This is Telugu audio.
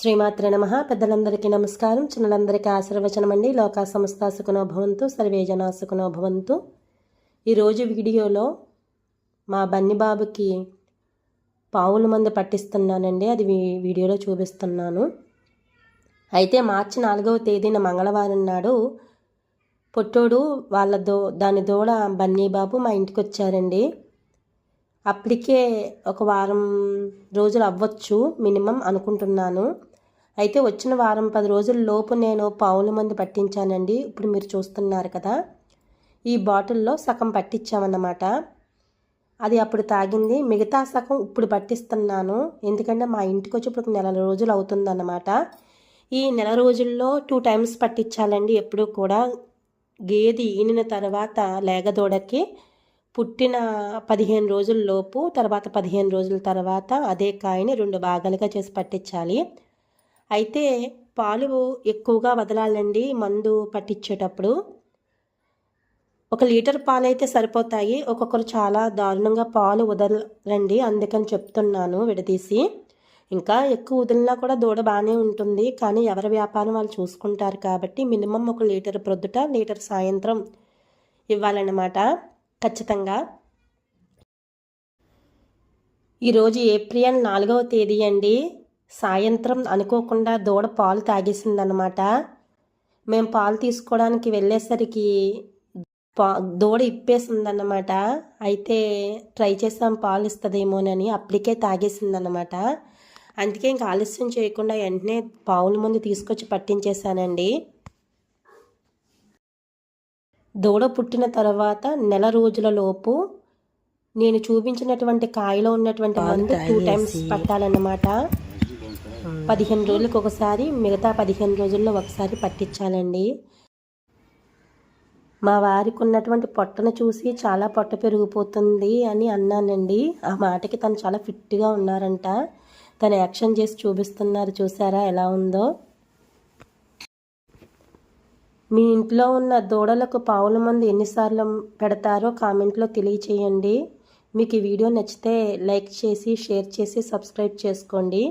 శ్రీమాత్రే నమ. పెద్దలందరికీ నమస్కారం. చిన్నలందరికీ ఆశీర్వచనం అండి లోకా సంస్థ సుఖనోభవంతు సర్వే భవంతు. ఈరోజు వీడియోలో మా బన్ని బాబుకి పావుల మందు పట్టిస్తున్నానండి. అది వీ- వీడియోలో చూపిస్తున్నాను. అయితే మార్చి నాలుగవ తేదీన మంగళవారం నాడు పొట్టోడు వాళ్ళ దో దాని దూడ బన్నీ బాబు మా ఇంటికి వచ్చారండి అప్పటికే ఒక వారం రోజులు అవ్వచ్చు మినిమం అనుకుంటున్నాను. అయితే వచ్చిన వారం పది రోజుల లోపు నేను పావుల మందు పట్టించానండి. ఇప్పుడు మీరు చూస్తున్నారు కదా ఈ బాటిల్లో సగం పట్టించామన్నమాట. అది అప్పుడు తాగింది. మిగతా సగం ఇప్పుడు పట్టిస్తున్నాను. ఎందుకంటే మా ఇంటికి వచ్చి ఇప్పుడు నెల రోజులు అవుతుందన్నమాట. ఈ నెల రోజుల్లో టూ టైమ్స్ పట్టించాలండి. ఎప్పుడూ కూడా గేది ఈనిన తర్వాత లేగదోడకి పుట్టిన పదిహేను రోజుల లోపు తర్వాత పదిహేను రోజుల తర్వాత అదే కాయని రెండు భాగాలుగా చేసి పట్టించాలి. అయితే పాలు ఎక్కువగా వదలాలండి మందు పట్టించేటప్పుడు. ఒక లీటర్ పాలు అయితే సరిపోతాయి ఒక్కొక్కరు చాలా దారుణంగా పాలు వదలండి అందుకని చెప్తున్నాను విడదీసి. ఇంకా ఎక్కువ వదిలినా కూడా దూడ బాగానే ఉంటుంది కానీ ఎవరి వ్యాపారం వాళ్ళు చూసుకుంటారు కాబట్టి మినిమం ఒక లీటర్ ప్రొద్దుట లీటర్ సాయంత్రం ఇవ్వాలన్నమాట. ఖచ్చితంగా. ఈరోజు ఏప్రిల్ నాలుగవ తేదీ అండి. సాయంత్రం అనుకోకుండా దూడ పాలు తాగేసిందనమాట మేము పాలు తీసుకోవడానికి వెళ్ళేసరికి పా దూడ ఇప్పేసిందన్నమాట. అయితే ట్రై చేసాం పాలు ఇస్తుందేమోనని అప్పటికే తాగేసిందన్నమాట. అందుకే ఇంకా ఆలస్యం చేయకుండా వెంటనే పావుల ముందు తీసుకొచ్చి పట్టించేశానండి. దూడ పుట్టిన తర్వాత నెల రోజుల లోపు నేను చూపించినటువంటి కాయలో ఉన్నటువంటి మందు టూ టైమ్స్ పట్టాలన్నమాట. పదిహేను రోజులకు ఒకసారి మిగతా పదిహేను రోజుల్లో ఒకసారి పట్టించాలండి. మా వారికి ఉన్నటువంటి పొట్టను చూసి చాలా పొట్ట పెరిగిపోతుంది అని అన్నానండి. ఆ మాటకి తను చాలా ఫిట్గా ఉన్నారంట. తను యాక్షన్ చేసి చూపిస్తున్నారు చూసారా ఎలా ఉందో? మీ ఇంట్లో ఉన్న దూడలకు పావుల మందు ఎన్నిసార్లు పెడతారో కామెంట్లో తెలియచేయండి. మీకు ఈ వీడియో నచ్చితే లైక్ చేసి షేర్ చేసి సబ్స్క్రైబ్ చేసుకోండి.